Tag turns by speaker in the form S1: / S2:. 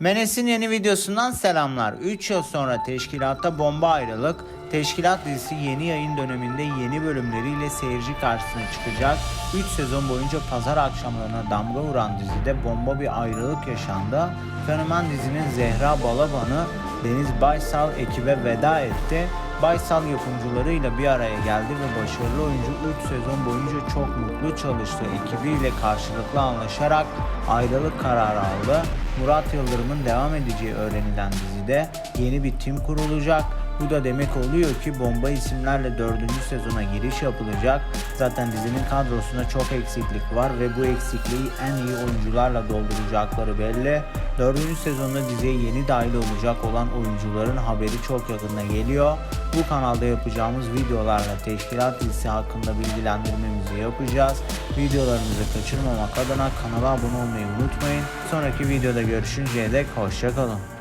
S1: Menes'in yeni videosundan selamlar. 3 yıl sonra teşkilatta bomba ayrılık. Teşkilat dizisi yeni yayın döneminde yeni bölümleriyle seyirci karşısına çıkacak. 3 sezon boyunca pazar akşamlarına damga vuran dizide bomba bir ayrılık yaşandı. Fenomen dizinin Zehra Balaban'ı Deniz Baysal ekibe veda etti. Baysal yapımcılarıyla bir araya geldi ve başarılı oyuncu 3 sezon boyunca çok mutlu çalıştığı ekibiyle karşılıklı anlaşarak ayrılık kararı aldı. Murat Yıldırım'ın devam edeceği öğrenilen dizide yeni bir tim kurulacak. Bu da demek oluyor ki bomba isimlerle 4. sezona giriş yapılacak. Zaten dizinin kadrosunda çok eksiklik var ve bu eksikliği en iyi oyuncularla dolduracakları belli. 4. sezonda diziye yeni dahil olacak olan oyuncuların haberi çok yakında geliyor. Bu kanalda yapacağımız videolarla teşkilat dizisi hakkında bilgilendirmemizi yapacağız. Videolarımızı kaçırmamak adına kanala abone olmayı unutmayın. Sonraki videoda görüşünceye dek hoşçakalın.